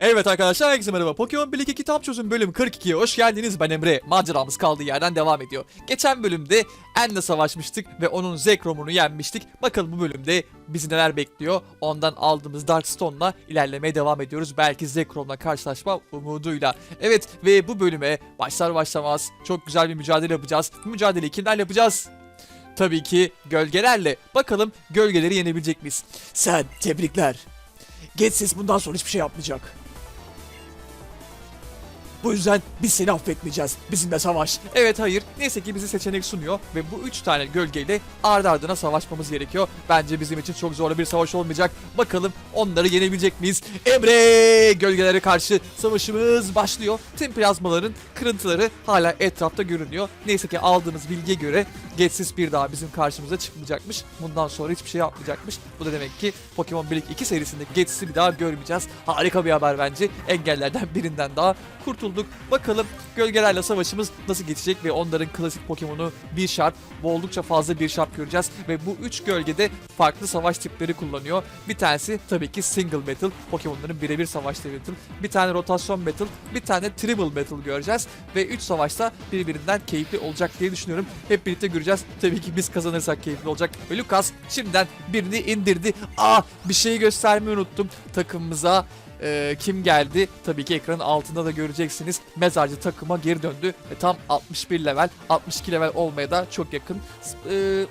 Evet arkadaşlar herkese merhaba. Pokemon Birlik Kitap Çözüm bölüm 42'ye hoş geldiniz. Ben Emre. Maceramız kaldığı yerden devam ediyor. Geçen bölümde En'le savaşmıştık ve onun Zekrom'unu yenmiştik. Bakalım bu bölümde bizi neler bekliyor. Ondan aldığımız Darkstone'la ilerlemeye devam ediyoruz. Belki Zekrom'la karşılaşma umuduyla. Evet ve bu bölüme başlar başlamaz çok güzel bir mücadele yapacağız. Bu mücadeleyi kimlerle yapacağız? Tabii ki gölgelerle. Bakalım gölgeleri yenebilecek miyiz? Sen tebrikler. Geçsiz bundan sonra hiçbir şey yapmayacak. Bu yüzden biz seni affetmeyeceğiz. Bizimle savaş. Evet hayır. Neyse ki bizi seçenek sunuyor ve bu üç tane gölgeyle ardı ardına savaşmamız gerekiyor. Bence bizim için çok zorlu bir savaş olmayacak. Bakalım onları yenebilecek miyiz? Emre! Gölgelere karşı savaşımız başlıyor. Tüm plazmaların kırıntıları hala etrafta görünüyor. Neyse ki aldığımız bilgiye göre Geçsiz bir daha bizim karşımıza çıkmayacakmış. Bundan sonra hiçbir şey yapmayacakmış. Bu da demek ki Pokemon Birlik 2 serisinde Geçsiz'i bir daha görmeyeceğiz. Harika bir haber bence. Engellerden birinden daha kurtulduk. Bakalım gölgelerle savaşımız nasıl geçecek ve onların klasik Pokemon'u bir şart bu oldukça fazla bir şart göreceğiz ve bu üç gölgede farklı savaş tipleri kullanıyor. Bir tanesi tabii ki Single Battle, Pokemon'ların birebir savaştığı battle. Bir tane rotasyon battle, bir tane triple battle göreceğiz ve üç savaşta birbirinden keyifli olacak diye düşünüyorum. Hep birlikte göreceğiz. Tabii ki biz kazanırsak keyifli olacak. Ve Lucas şimdiden birini indirdi. Aa bir şeyi göstermeyi unuttum. Takımımıza e, kim geldi? Tabii ki ekranın altında da göreceksiniz. Mezarcı takıma geri döndü. Ve tam 61 level, 62 level olmaya da çok yakın. E,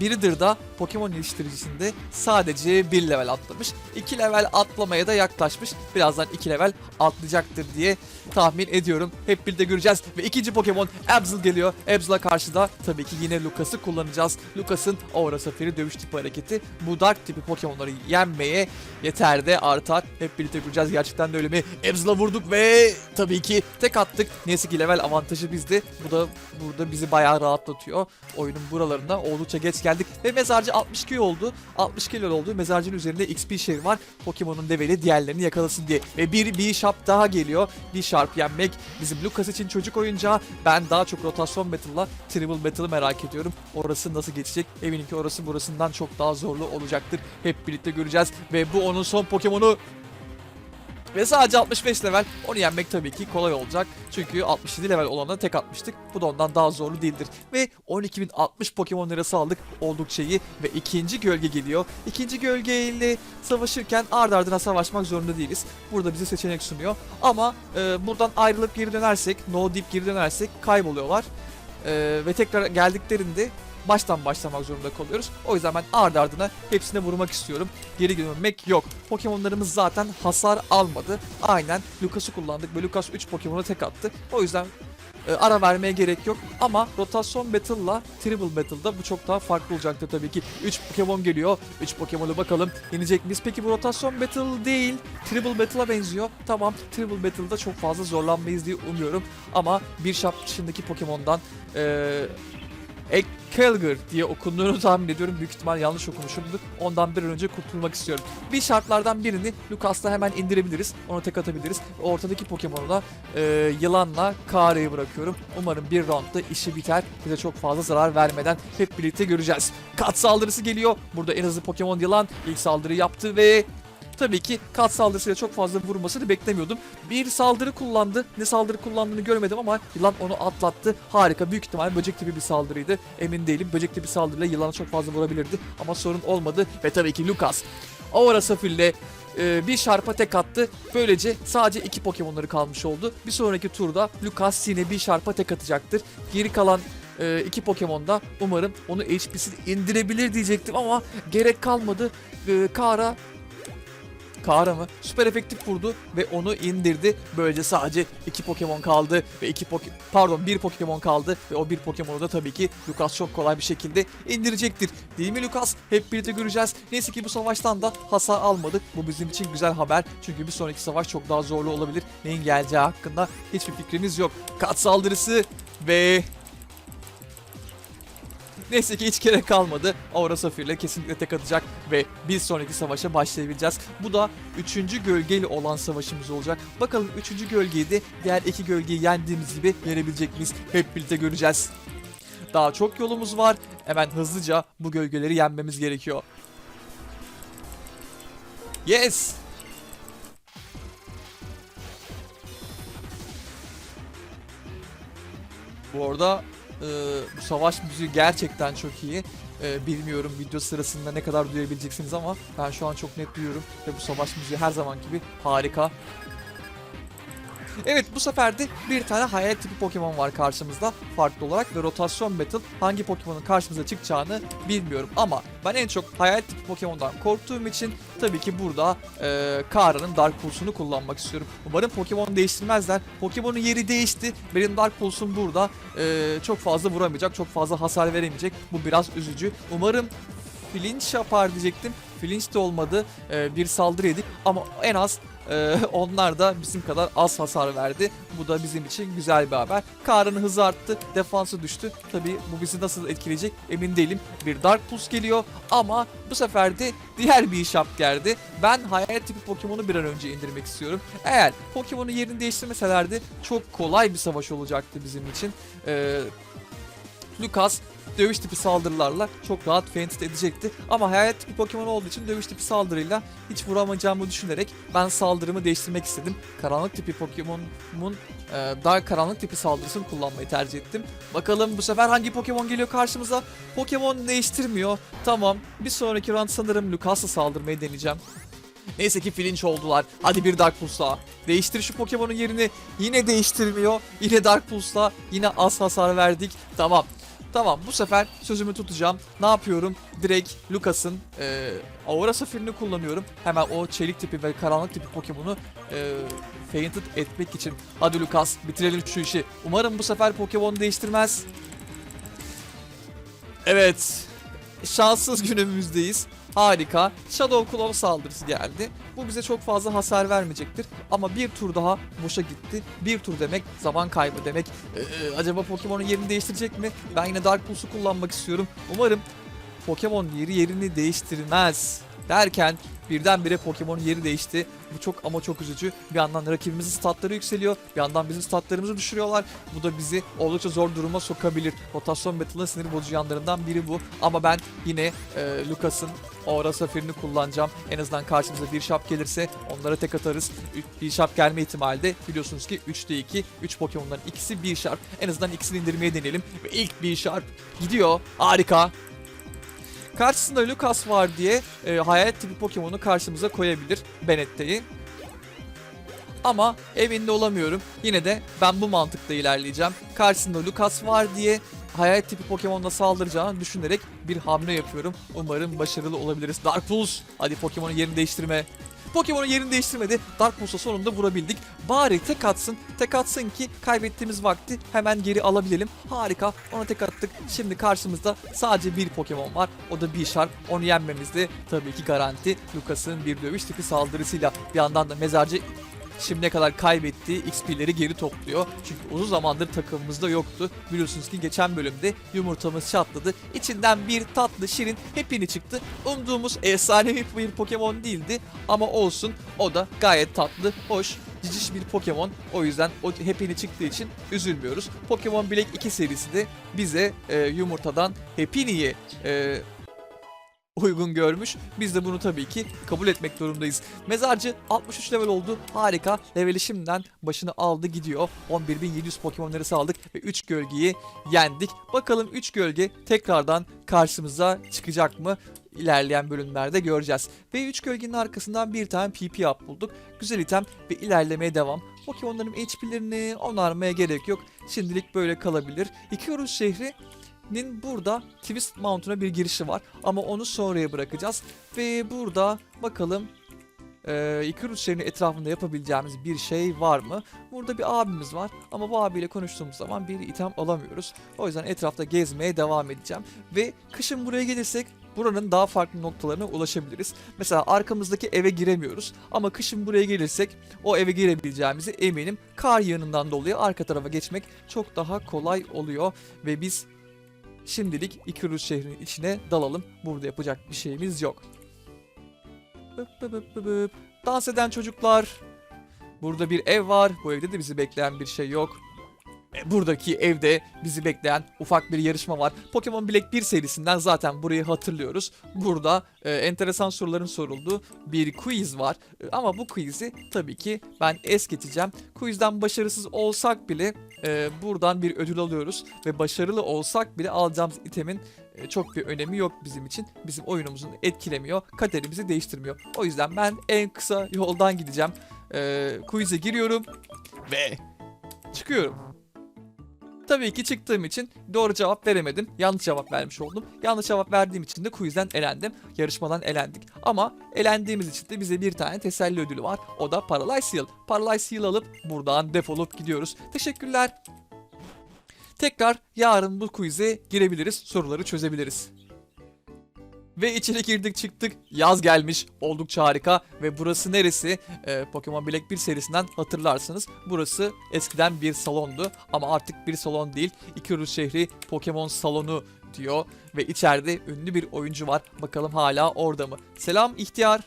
Biridir da Pokemon geliştiricisinde sadece 1 level atlamış. 2 level atlamaya da yaklaşmış. Birazdan 2 level atlayacaktır diye tahmin ediyorum. Hep birlikte göreceğiz. Ve ikinci Pokemon Absol geliyor. Absol'a karşı da tabii ki yine Lucas'ı kullanacağız. Lucas'ın Aura Safiri dövüş tipi hareketi bu Dark tipi Pokemon'ları yenmeye yeter de artar. Hep birlikte göreceğiz. Gerçekten de öyle mi? Absol'a vurduk ve tabii ki tek attık. Neyse ki level avantajı bizde. Bu da burada bizi bayağı rahatlatıyor. Oyunun buralarında oldukça geç geldik. Ve mezarcı 62 oldu. 62 level oldu. Mezarcının üzerinde XP şehri var. Pokemon'un develi diğerlerini yakalasın diye. Ve bir B-Sharp daha geliyor. B-Sharp yenmek bizim Lucas için çocuk oyuncağı. Ben daha çok rotasyon battle'la Triple Battle'ı merak ediyorum. Orası nasıl geçecek? Eminim ki orası burasından çok daha zorlu olacaktır. Hep birlikte göreceğiz. Ve bu onun son Pokemon'u. Ve sadece 65 level. Onu yenmek tabii ki kolay olacak. Çünkü 67 level olana tek atmıştık. Bu da ondan daha zorlu değildir. Ve 12.060 Pokemon lirası aldık. Oldukça iyi. Ve ikinci gölge geliyor. İkinci gölge ile savaşırken ard ardına savaşmak zorunda değiliz. Burada bize seçenek sunuyor. Ama e, buradan ayrılıp geri dönersek, no deyip geri dönersek kayboluyorlar. E, ve tekrar geldiklerinde baştan başlamak zorunda kalıyoruz. O yüzden ben ardı ardına hepsine vurmak istiyorum. Geri dönmek yok. Pokemonlarımız zaten hasar almadı. Aynen Lucas'ı kullandık ve Lucas 3 Pokemon'a tek attı. O yüzden e, ara vermeye gerek yok. Ama rotasyon battle'la triple battle'da bu çok daha farklı olacaktır tabii ki. 3 Pokemon geliyor. 3 Pokemon'u bakalım yenecek miyiz? Peki bu rotasyon battle değil. Triple battle'a benziyor. Tamam triple battle'da çok fazla zorlanmayız diye umuyorum. Ama bir şap dışındaki Pokemon'dan e, Ekkelger diye okunduğunu tahmin ediyorum. Büyük ihtimal yanlış okumuşumdur. Ondan bir önce kurtulmak istiyorum. Bir şartlardan birini Lucas'la hemen indirebiliriz. Onu tek atabiliriz. Ortadaki Pokemon'u da e, yılanla Kare'yi bırakıyorum. Umarım bir roundda işi biter. Bize çok fazla zarar vermeden hep birlikte göreceğiz. Kat saldırısı geliyor. Burada en hızlı Pokemon yılan ilk saldırı yaptı ve Tabii ki kat saldırısıyla çok fazla vurmasını beklemiyordum. Bir saldırı kullandı. Ne saldırı kullandığını görmedim ama yılan onu atlattı. Harika. Büyük ihtimal böcek tipi bir saldırıydı. Emin değilim. Böcek tipi saldırıyla yılana çok fazla vurabilirdi. Ama sorun olmadı. Ve tabii ki Lucas. Aura Safir'le e, bir şarpa tek attı. Böylece sadece iki Pokemon'ları kalmış oldu. Bir sonraki turda Lucas yine bir şarpa tek atacaktır. Geri kalan e, iki Pokemon da umarım onu HP'sini indirebilir diyecektim ama gerek kalmadı. E, Kara Kara mı? Süper efektif vurdu ve onu indirdi. Böylece sadece iki Pokemon kaldı ve iki Poke pardon bir Pokemon kaldı ve o bir Pokemon'u da tabii ki Lucas çok kolay bir şekilde indirecektir. Değil mi Lucas? Hep birlikte göreceğiz. Neyse ki bu savaştan da hasar almadık. Bu bizim için güzel haber. Çünkü bir sonraki savaş çok daha zorlu olabilir. Neyin geleceği hakkında hiçbir fikrimiz yok. Kat saldırısı ve Neyse ki hiç gerek kalmadı. Aura Safir'le kesinlikle tek atacak ve bir sonraki savaşa başlayabileceğiz. Bu da 3. gölgeyle olan savaşımız olacak. Bakalım 3. gölgeyi de diğer iki gölgeyi yendiğimiz gibi yenebilecek miyiz? Hep birlikte göreceğiz. Daha çok yolumuz var. Hemen hızlıca bu gölgeleri yenmemiz gerekiyor. Yes! Bu arada bu savaş müziği gerçekten çok iyi. E, bilmiyorum video sırasında ne kadar duyabileceksiniz ama ben şu an çok net duyuyorum ve bu savaş müziği her zaman gibi harika. Evet bu sefer de bir tane hayalet tipi Pokemon var karşımızda farklı olarak ve rotasyon battle hangi Pokemon'un karşımıza çıkacağını bilmiyorum ama ben en çok hayalet tipi Pokemon'dan korktuğum için tabii ki burada e, Kara'nın Dark Pulse'unu kullanmak istiyorum. Umarım Pokemon değiştirmezler. Pokemon'un yeri değişti. Benim Dark Pulse'um burada e, çok fazla vuramayacak, çok fazla hasar veremeyecek. Bu biraz üzücü. Umarım flinch yapar diyecektim. Flinch de olmadı. E, bir saldırı yedik ama en az ee, onlar da bizim kadar az hasar verdi. Bu da bizim için güzel bir haber. Karın hızı arttı, defansı düştü. Tabii bu bizi nasıl etkileyecek emin değilim. Bir Dark Pulse geliyor ama bu sefer de diğer bir şap geldi. Ben hayalet tipi Pokemon'u bir an önce indirmek istiyorum. Eğer Pokemon'un yerini değiştirmeselerdi çok kolay bir savaş olacaktı bizim için. Ee, Lucas dövüş tipi saldırılarla çok rahat feint edecekti. Ama hayalet tipi Pokemon olduğu için dövüş tipi saldırıyla hiç vuramayacağımı düşünerek ben saldırımı değiştirmek istedim. Karanlık tipi Pokemon'un e, daha karanlık tipi saldırısını kullanmayı tercih ettim. Bakalım bu sefer hangi Pokemon geliyor karşımıza? Pokemon değiştirmiyor. Tamam. Bir sonraki round sanırım Lucas'la saldırmayı deneyeceğim. Neyse ki flinch oldular. Hadi bir Dark Pulse'la. Değiştir şu Pokemon'un yerini. Yine değiştirmiyor. Yine Dark Pulse'la. Yine az hasar verdik. Tamam. Tamam bu sefer sözümü tutacağım. Ne yapıyorum? Direkt Lucas'ın e, Aura Safirini kullanıyorum. Hemen o çelik tipi ve karanlık tipi Pokemon'u e, fainted etmek için. Hadi Lucas bitirelim şu işi. Umarım bu sefer Pokemon değiştirmez. Evet. Şanssız günümüzdeyiz. Harika. Shadow Claw saldırısı geldi. Bu bize çok fazla hasar vermeyecektir. Ama bir tur daha boşa gitti. Bir tur demek zaman kaybı demek. Ee, acaba Pokemon'un yerini değiştirecek mi? Ben yine Dark Pulse'u kullanmak istiyorum. Umarım Pokemon yeri yerini değiştirmez. Derken birdenbire Pokemon'un yeri değişti. Bu çok ama çok üzücü. Bir yandan rakibimizin statları yükseliyor. Bir yandan bizim statlarımızı düşürüyorlar. Bu da bizi oldukça zor duruma sokabilir. Rotasyon Battle'ın sinir bozucu yanlarından biri bu. Ama ben yine e, Lucas'ın Aura Safirini kullanacağım. En azından karşımıza bir şap gelirse onlara tek atarız. Bir şap gelme ihtimali de biliyorsunuz ki 3'te 2. 3 Pokemon'ların ikisi bir şarp. En azından ikisini indirmeye deneyelim. Ve ilk bir şarp gidiyor. Harika. Karşısında Lucas var diye e, hayalet tipi Pokemon'u karşımıza koyabilir Bennetta'yı. Ama evinde olamıyorum. Yine de ben bu mantıkla ilerleyeceğim. Karşısında Lucas var diye hayalet tipi Pokemon'la saldıracağını düşünerek bir hamle yapıyorum. Umarım başarılı olabiliriz. Dark Pulse. Hadi Pokemon'un yerini değiştirme. Pokemon'un yerini değiştirmedi. Dark Pulse'a sonunda vurabildik. Bari tek atsın. Tek atsın ki kaybettiğimiz vakti hemen geri alabilelim. Harika. Ona tek attık. Şimdi karşımızda sadece bir Pokemon var. O da Bisharp. Onu yenmemiz de tabii ki garanti. Lucas'ın bir dövüş tipi saldırısıyla bir yandan da mezarcı şimdiye kadar kaybettiği XP'leri geri topluyor. Çünkü uzun zamandır takımımızda yoktu. Biliyorsunuz ki geçen bölümde yumurtamız çatladı. İçinden bir tatlı şirin hepini çıktı. Umduğumuz efsanevi bir Pokemon değildi. Ama olsun o da gayet tatlı, hoş, ciciş bir Pokemon. O yüzden o hepini çıktığı için üzülmüyoruz. Pokemon Black 2 serisi de bize e, yumurtadan Happy'yi e, uygun görmüş. Biz de bunu tabii ki kabul etmek zorundayız. Mezarcı 63 level oldu. Harika. Leveli şimdiden başını aldı gidiyor. 11.700 Pokemon'ları saldık ve 3 gölgeyi yendik. Bakalım 3 gölge tekrardan karşımıza çıkacak mı? İlerleyen bölümlerde göreceğiz. Ve 3 gölgenin arkasından bir tane PP up bulduk. Güzel item ve ilerlemeye devam. Pokemon'ların HP'lerini onarmaya gerek yok. Şimdilik böyle kalabilir. Icarus şehri Nin burada Twist Mountain'a bir girişi var ama onu sonraya bırakacağız. Ve burada bakalım e, Icarus şehrinin etrafında yapabileceğimiz bir şey var mı? Burada bir abimiz var ama bu abiyle konuştuğumuz zaman bir item alamıyoruz. O yüzden etrafta gezmeye devam edeceğim. Ve kışın buraya gelirsek buranın daha farklı noktalarına ulaşabiliriz. Mesela arkamızdaki eve giremiyoruz ama kışın buraya gelirsek o eve girebileceğimizi eminim. Kar yığınından dolayı arka tarafa geçmek çok daha kolay oluyor ve biz Şimdilik Icarus şehrinin içine dalalım. Burada yapacak bir şeyimiz yok. Bıp bıp bıp bıp. Dans eden çocuklar. Burada bir ev var. Bu evde de bizi bekleyen bir şey yok. E, Buradaki evde bizi bekleyen ufak bir yarışma var. Pokemon Black 1 serisinden zaten burayı hatırlıyoruz. Burada e, enteresan soruların sorulduğu bir quiz var. E, ama bu quiz'i tabii ki ben es geçeceğim. Quizden başarısız olsak bile e, buradan bir ödül alıyoruz. Ve başarılı olsak bile alacağımız itemin e, çok bir önemi yok bizim için. Bizim oyunumuzun etkilemiyor. Kaderimizi değiştirmiyor. O yüzden ben en kısa yoldan gideceğim. E, quiz'e giriyorum. Ve çıkıyorum. Tabii ki çıktığım için doğru cevap veremedim. Yanlış cevap vermiş oldum. Yanlış cevap verdiğim için de quizden elendim. Yarışmadan elendik. Ama elendiğimiz için de bize bir tane teselli ödülü var. O da Paralyze Heal. Paralyze Heal alıp buradan defolup gidiyoruz. Teşekkürler. Tekrar yarın bu quiz'e girebiliriz. Soruları çözebiliriz. Ve içeri girdik çıktık. Yaz gelmiş. Oldukça harika. Ve burası neresi? Ee, Pokemon Black 1 serisinden hatırlarsınız. Burası eskiden bir salondu. Ama artık bir salon değil. İkiruş şehri Pokemon salonu diyor. Ve içeride ünlü bir oyuncu var. Bakalım hala orada mı? Selam ihtiyar.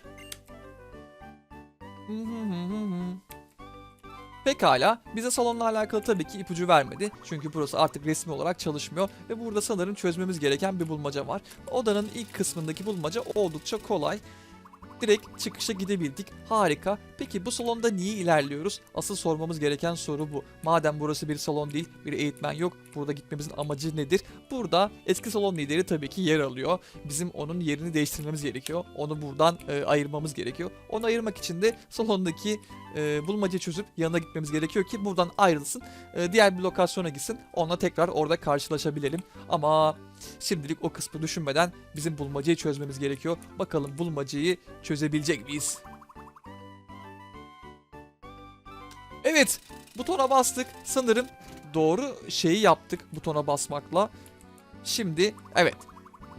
Pekala, bize salonla alakalı tabii ki ipucu vermedi. Çünkü burası artık resmi olarak çalışmıyor ve burada sanırım çözmemiz gereken bir bulmaca var. Odanın ilk kısmındaki bulmaca oldukça kolay. Direkt çıkışa gidebildik. Harika. Peki bu salonda niye ilerliyoruz? Asıl sormamız gereken soru bu. Madem burası bir salon değil, bir eğitmen yok. Burada gitmemizin amacı nedir? Burada eski salon lideri tabii ki yer alıyor. Bizim onun yerini değiştirmemiz gerekiyor. Onu buradan e, ayırmamız gerekiyor. Onu ayırmak için de salondaki e, bulmaca çözüp yanına gitmemiz gerekiyor ki buradan ayrılsın. E, diğer bir lokasyona gitsin. Onunla tekrar orada karşılaşabilelim. Ama şimdilik o kısmı düşünmeden bizim bulmacayı çözmemiz gerekiyor. Bakalım bulmacayı çözebilecek miyiz? Evet, butona bastık. Sanırım doğru şeyi yaptık butona basmakla. Şimdi evet,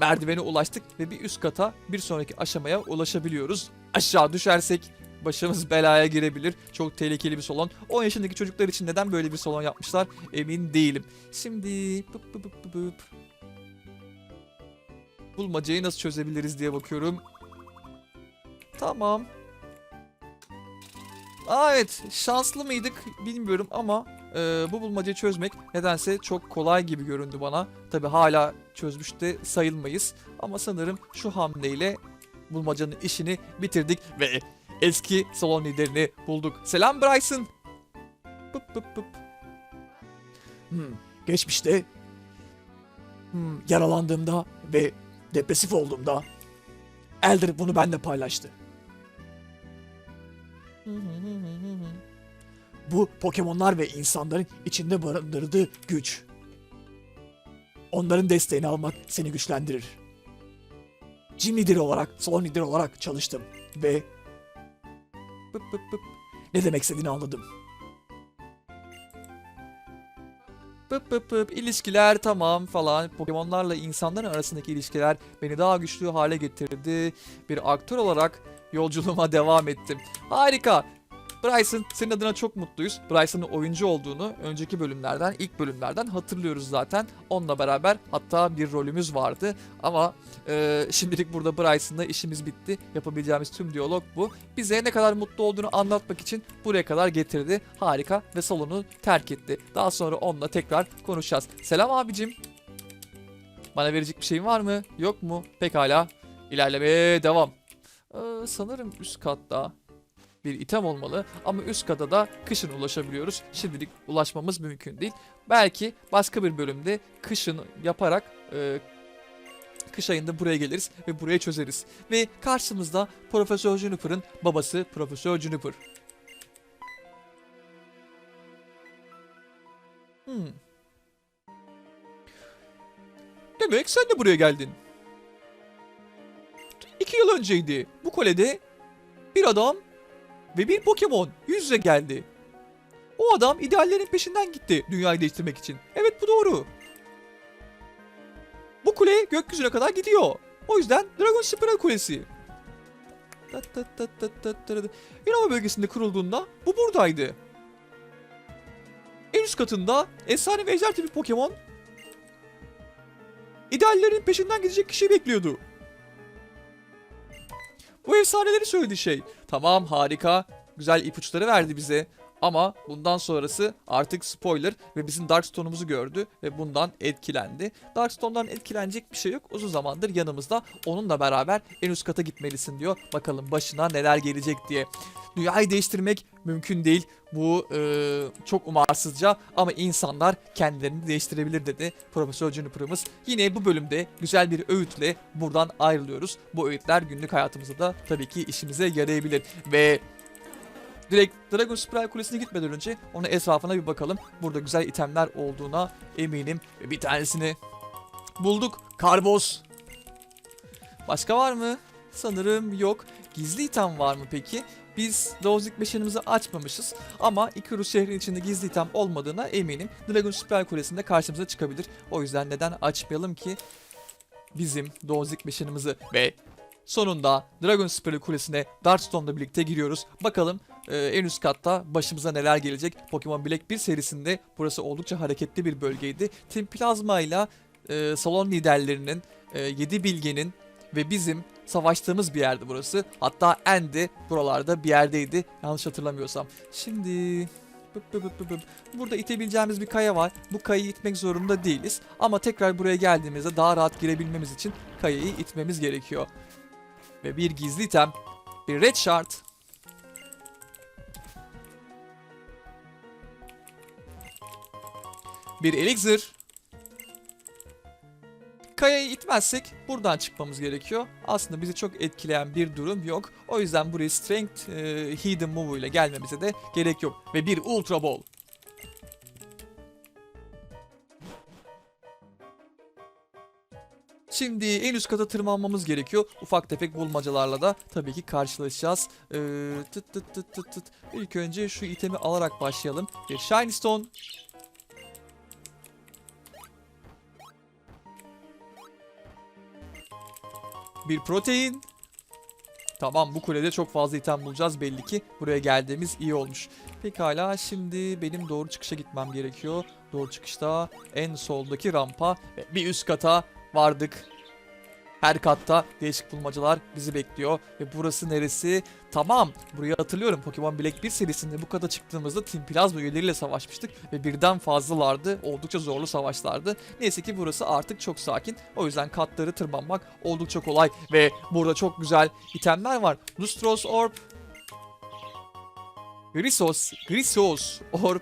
merdivene ulaştık ve bir üst kata bir sonraki aşamaya ulaşabiliyoruz. Aşağı düşersek başımız belaya girebilir. Çok tehlikeli bir salon. 10 yaşındaki çocuklar için neden böyle bir salon yapmışlar emin değilim. Şimdi pıp pıp pıp pıp. Bulmacayı nasıl çözebiliriz diye bakıyorum. Tamam. Aa evet şanslı mıydık bilmiyorum ama e, bu bulmacayı çözmek nedense çok kolay gibi göründü bana. Tabi hala çözmüş de sayılmayız ama sanırım şu hamleyle bulmacanın işini bitirdik ve eski salon liderini bulduk. Selam Bryson. Pıp pıp pıp. Hmm, geçmişte hmm, yaralandığımda ve depresif olduğumda Elder bunu benimle paylaştı. Bu Pokemonlar ve insanların içinde barındırdığı güç. Onların desteğini almak seni güçlendirir. Gym lideri olarak, salon lideri olarak çalıştım ve ne demek istediğini anladım. Pıp pıp pıp ilişkiler tamam falan. Pokemonlarla insanların arasındaki ilişkiler beni daha güçlü hale getirdi. Bir aktör olarak yolculuğuma devam ettim. Harika. Bryson senin adına çok mutluyuz. Bryson'ın oyuncu olduğunu önceki bölümlerden, ilk bölümlerden hatırlıyoruz zaten. Onunla beraber hatta bir rolümüz vardı. Ama e, şimdilik burada Bryson'la işimiz bitti. Yapabileceğimiz tüm diyalog bu. Bize ne kadar mutlu olduğunu anlatmak için buraya kadar getirdi. Harika ve salonu terk etti. Daha sonra onunla tekrar konuşacağız. Selam abicim. Bana verecek bir şeyin var mı? Yok mu? Pekala. İlerlemeye devam. Ee, sanırım üst katta bir item olmalı ama üst kata da kışın ulaşabiliyoruz. Şimdilik ulaşmamız mümkün değil. Belki başka bir bölümde kışın yaparak e, kış ayında buraya geliriz ve burayı çözeriz. Ve karşımızda Profesör Juniper'ın babası Profesör Juniper. Hmm. Demek sen de buraya geldin. İki yıl önceydi. Bu kolede bir adam ve bir Pokemon yüz yüze geldi. O adam ideallerin peşinden gitti dünyayı değiştirmek için. Evet bu doğru. Bu kule gökyüzüne kadar gidiyor. O yüzden Dragon Spiral Kulesi. Innova bölgesinde kurulduğunda bu buradaydı. En üst katında efsane ve ejder tipi Pokemon ideallerin peşinden gidecek kişiyi bekliyordu. Bu efsaneleri söyledi şey. Tamam harika. Güzel ipuçları verdi bize. Ama bundan sonrası artık spoiler ve bizim Darkstone'umuzu gördü ve bundan etkilendi. Darkstone'dan etkilenecek bir şey yok. Uzun zamandır yanımızda. Onunla beraber en üst kata gitmelisin diyor. Bakalım başına neler gelecek diye. Dünyayı değiştirmek mümkün değil. Bu e, çok umarsızca ama insanlar kendilerini değiştirebilir dedi Profesör Juniper'ımız. Yine bu bölümde güzel bir öğütle buradan ayrılıyoruz. Bu öğütler günlük hayatımızda da tabii ki işimize yarayabilir. Ve direkt Dragon Spiral Kulesi'ne gitmeden önce onun etrafına bir bakalım. Burada güzel itemler olduğuna eminim. Bir tanesini bulduk. Karbos. Başka var mı? Sanırım yok. Gizli item var mı peki? Biz Dozlik Meşanımızı açmamışız ama Icarus şehrin içinde gizli item olmadığına eminim. Dragon Spiral Kulesi'nde karşımıza çıkabilir. O yüzden neden açmayalım ki bizim Dozlik Meşanımızı ve sonunda Dragon Spiral Kulesi'ne Darkstone'la birlikte giriyoruz. Bakalım e, en üst katta başımıza neler gelecek. Pokemon Black 1 serisinde burası oldukça hareketli bir bölgeydi. Team Plasma ile e, salon liderlerinin, e, 7 bilgenin ve bizim savaştığımız bir yerdi burası. Hatta Andy buralarda bir yerdeydi yanlış hatırlamıyorsam. Şimdi burada itebileceğimiz bir kaya var. Bu kayayı itmek zorunda değiliz. Ama tekrar buraya geldiğimizde daha rahat girebilmemiz için kayayı itmemiz gerekiyor. Ve bir gizli item, bir red shard. Bir elixir. Kayayı itmezsek buradan çıkmamız gerekiyor. Aslında bizi çok etkileyen bir durum yok. O yüzden buraya Strength e, Hidden Move ile gelmemize de gerek yok. Ve bir Ultra Ball. Şimdi en üst kata tırmanmamız gerekiyor. Ufak tefek bulmacalarla da tabii ki karşılaşacağız. Ee, tıt tıt tıt tıt. İlk önce şu itemi alarak başlayalım. Bir Shiny Stone. Bir protein. Tamam bu kulede çok fazla item bulacağız belli ki. Buraya geldiğimiz iyi olmuş. Pekala şimdi benim doğru çıkışa gitmem gerekiyor. Doğru çıkışta en soldaki rampa bir üst kata vardık. Her katta değişik bulmacalar bizi bekliyor. Ve burası neresi? Tamam. Burayı hatırlıyorum. Pokemon Black 1 serisinde bu kata çıktığımızda Team Plasma üyeleriyle savaşmıştık. Ve birden fazlalardı. Oldukça zorlu savaşlardı. Neyse ki burası artık çok sakin. O yüzden katları tırmanmak oldukça kolay. Ve burada çok güzel itemler var. Lustros Orb. Grisos, Grisos Orb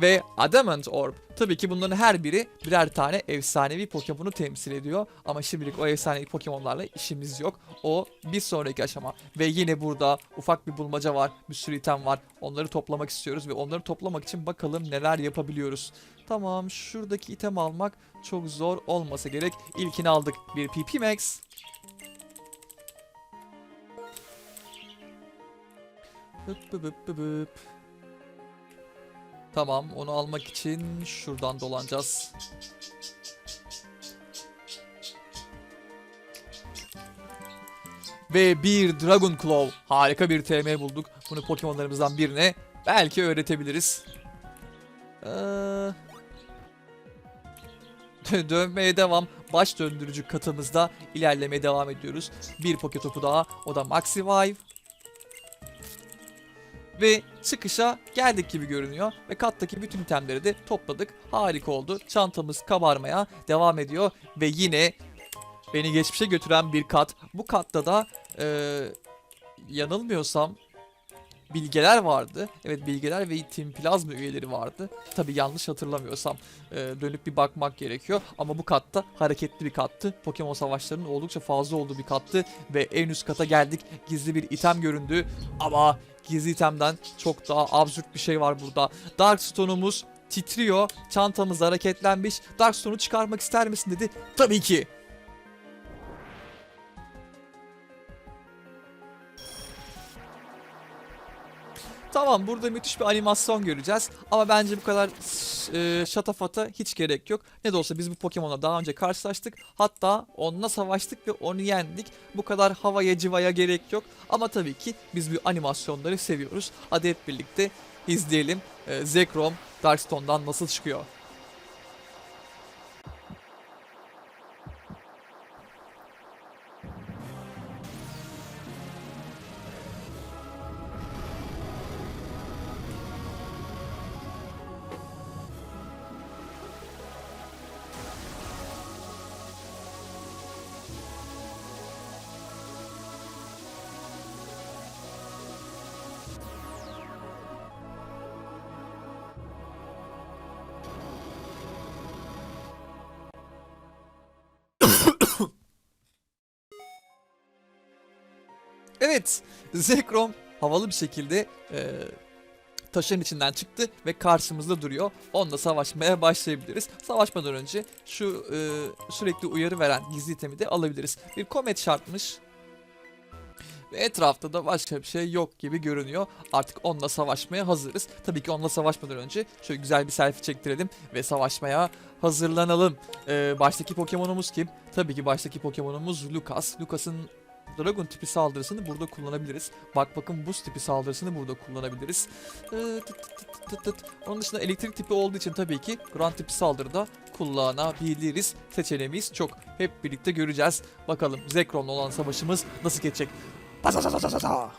ve Adamant Orb. Tabii ki bunların her biri birer tane efsanevi Pokemon'u temsil ediyor. Ama şimdilik o efsanevi Pokemon'larla işimiz yok. O bir sonraki aşama. Ve yine burada ufak bir bulmaca var. Bir sürü item var. Onları toplamak istiyoruz ve onları toplamak için bakalım neler yapabiliyoruz. Tamam şuradaki item almak çok zor olmasa gerek. İlkini aldık. Bir PP Max. Bıp bıp bıp bıp. Tamam onu almak için şuradan dolanacağız. Ve bir Dragon Claw. Harika bir TM bulduk. Bunu Pokemon'larımızdan birine belki öğretebiliriz. Ee... Dönmeye devam. Baş döndürücü katımızda ilerlemeye devam ediyoruz. Bir Poke topu daha. O da Maxivive. Ve çıkışa geldik gibi görünüyor. Ve kattaki bütün itemleri de topladık. Harika oldu. Çantamız kabarmaya devam ediyor. Ve yine beni geçmişe götüren bir kat. Bu katta da eee, yanılmıyorsam bilgeler vardı. Evet bilgeler ve Team Plasma üyeleri vardı. Tabi yanlış hatırlamıyorsam eee, dönüp bir bakmak gerekiyor. Ama bu katta hareketli bir kattı. Pokemon savaşlarının oldukça fazla olduğu bir kattı. Ve en üst kata geldik. Gizli bir item göründü. Ama gizli itemden çok daha absürt bir şey var burada. Darkstone'umuz titriyor. Çantamız hareketlenmiş. Darkstone'u çıkarmak ister misin dedi. Tabii ki. Tamam burada müthiş bir animasyon göreceğiz. Ama bence bu kadar e, şatafata hiç gerek yok. Ne de olsa biz bu Pokemon'la daha önce karşılaştık. Hatta onunla savaştık ve onu yendik. Bu kadar havaya civaya gerek yok. Ama tabii ki biz bu animasyonları seviyoruz. Hadi hep birlikte izleyelim. E, Zekrom Darkstone'dan nasıl çıkıyor. Zekrom havalı bir şekilde e, taşın içinden çıktı ve karşımızda duruyor. Onunla savaşmaya başlayabiliriz. Savaşmadan önce şu e, sürekli uyarı veren gizli itemi de alabiliriz. Bir komet şartmış. Ve etrafta da başka bir şey yok gibi görünüyor. Artık onunla savaşmaya hazırız. Tabii ki onunla savaşmadan önce şöyle güzel bir selfie çektirelim ve savaşmaya hazırlanalım. Ee, baştaki Pokemon'umuz kim? Tabii ki baştaki Pokemon'umuz Lucas. Lucas'ın Dragon tipi saldırısını burada kullanabiliriz. Bak bakın buz tipi saldırısını burada kullanabiliriz. Ee. Onun dışında elektrik tipi olduğu için tabii ki Ground tipi saldırıda kullanabiliriz. Seçeneğimiz çok. Hep birlikte göreceğiz. Bakalım Zekron'la olan savaşımız nasıl geçecek? Pasasasasasa.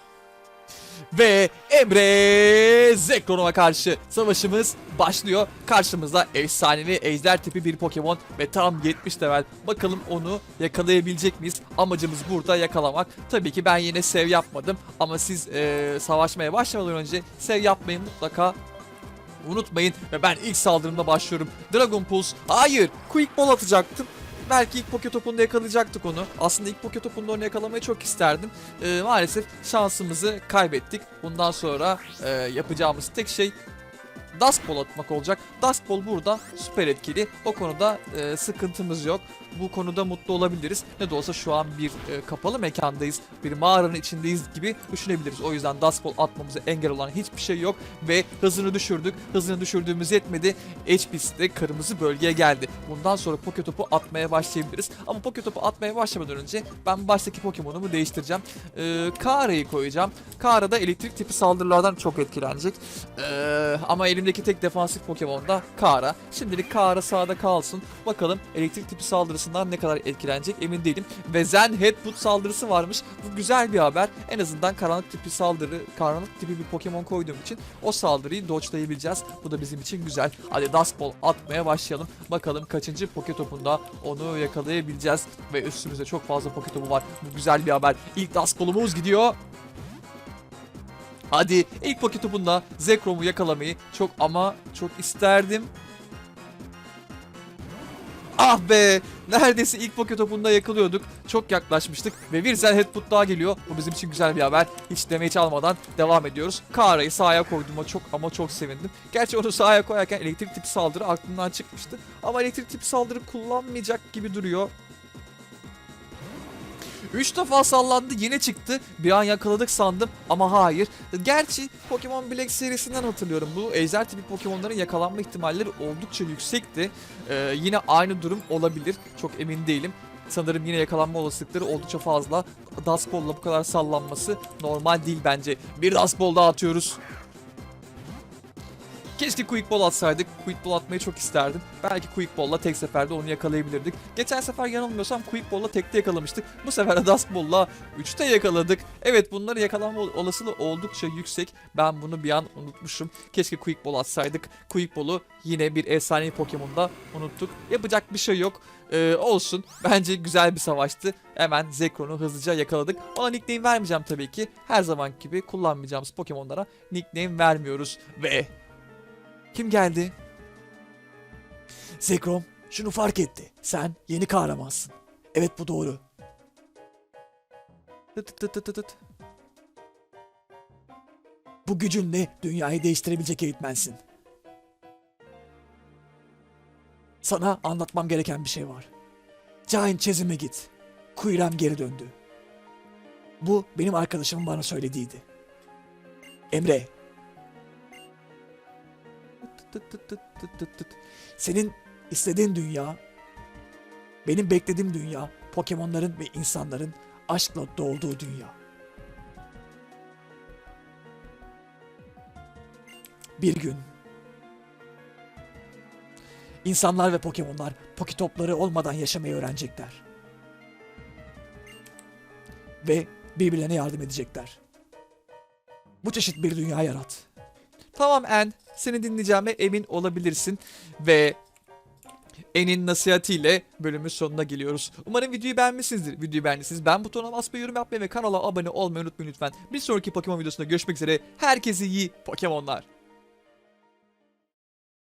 Ve Emre Zekron'a karşı savaşımız başlıyor. Karşımızda efsanevi ejder tipi bir Pokemon ve tam 70 level. Bakalım onu yakalayabilecek miyiz? Amacımız burada yakalamak. Tabii ki ben yine sev yapmadım ama siz eee, savaşmaya başlamadan önce sev yapmayı mutlaka unutmayın. Ve ben ilk saldırımda başlıyorum. Dragon Pulse. Hayır. Quick Ball atacaktım. Belki ilk Poke Topu'nda yakalayacaktık onu. Aslında ilk Poke Topu'nda onu yakalamayı çok isterdim. Ee, maalesef şansımızı kaybettik. Bundan sonra e, yapacağımız tek şey Dusk Ball atmak olacak. Dusk Ball burada süper etkili. O konuda e, sıkıntımız yok. Bu konuda mutlu olabiliriz. Ne de olsa şu an bir e, kapalı mekandayız. Bir mağaranın içindeyiz gibi düşünebiliriz. O yüzden Dusk Ball atmamıza engel olan hiçbir şey yok. Ve hızını düşürdük. Hızını düşürdüğümüz yetmedi. HP'si de kırmızı bölgeye geldi. Bundan sonra Poke Topu atmaya başlayabiliriz. Ama Poke Topu atmaya başlamadan önce ben baştaki Pokemon'umu değiştireceğim. Ee, Kara'yı koyacağım. Kara da elektrik tipi saldırılardan çok etkilenecek. Ee, ama elimdeki tek defansif Pokemon da Kara. Şimdilik Kara sağda kalsın. Bakalım elektrik tipi saldırısından ne kadar etkilenecek emin değilim. Ve Zen Headbutt saldırısı varmış. Bu güzel bir haber. En azından karanlık tipi saldırı, karanlık tipi bir Pokemon koyduğum için o saldırıyı dodge'layabileceğiz. Bu da bizim için güzel. Hadi Dusk Ball atmaya başlayalım. Bakalım kaçıncı Poke Topu'nda onu yakalayabileceğiz. Ve üstümüzde çok fazla Poke Topu var. Bu güzel bir haber. İlk Dusk Ball'umuz gidiyor. Hadi ilk Poke Topu'nda Zekrom'u yakalamayı çok ama çok isterdim. Ah be! Neredeyse ilk Poke Topu'nda yakalıyorduk. Çok yaklaşmıştık ve bir Zen Headbutt daha geliyor. Bu bizim için güzel bir haber. Hiç damage almadan devam ediyoruz. Kara'yı sahaya koyduğuma çok ama çok sevindim. Gerçi onu sahaya koyarken elektrik tipi saldırı aklımdan çıkmıştı. Ama elektrik tipi saldırı kullanmayacak gibi duruyor. 3 defa sallandı yine çıktı. Bir an yakaladık sandım ama hayır. Gerçi Pokemon Black serisinden hatırlıyorum. Bu ejder tipi Pokemon'ların yakalanma ihtimalleri oldukça yüksekti. Ee, yine aynı durum olabilir. Çok emin değilim. Sanırım yine yakalanma olasılıkları oldukça fazla. Dust Ball'la bu kadar sallanması normal değil bence. Bir Dust Ball daha atıyoruz. Keşke Quick Ball atsaydık. Quick Ball atmayı çok isterdim. Belki Quick Ball'la tek seferde onu yakalayabilirdik. Geçen sefer yanılmıyorsam Quick Ball'la tekte yakalamıştık. Bu sefer de Dusk Ball'la 3'te yakaladık. Evet bunları yakalanma ol- olasılığı oldukça yüksek. Ben bunu bir an unutmuşum. Keşke Quick Ball atsaydık. Quick Ball'u yine bir efsanevi Pokemon'da unuttuk. Yapacak bir şey yok. Ee, olsun. Bence güzel bir savaştı. Hemen Zekron'u hızlıca yakaladık. Ona nickname vermeyeceğim tabii ki. Her zaman gibi kullanmayacağımız Pokemon'lara nickname vermiyoruz. Ve kim geldi? Zekrom şunu fark etti. Sen yeni kahramansın. Evet bu doğru. Tıt tıt tıt. Bu gücünle dünyayı değiştirebilecek eğitmensin. Sana anlatmam gereken bir şey var. Giant Chasm'e git. Kuyrem geri döndü. Bu benim arkadaşımın bana söylediğiydi. Emre, Tıt tıt tıt tıt tıt tıt. senin istediğin dünya, benim beklediğim dünya, Pokemonların ve insanların aşkla dolduğu dünya. Bir gün insanlar ve Pokemonlar Poketopları olmadan yaşamayı öğrenecekler. Ve birbirlerine yardım edecekler. Bu çeşit bir dünya yarat. Tamam En, seni dinleyeceğime emin olabilirsin ve En'in nasihatiyle bölümün sonuna geliyoruz. Umarım videoyu beğenmişsinizdir. Videoyu beğendiyseniz ben butonuna basmayı, yorum yapmayı ve kanala abone olmayı unutmayın lütfen. Bir sonraki Pokemon videosunda görüşmek üzere. Herkese iyi Pokemonlar.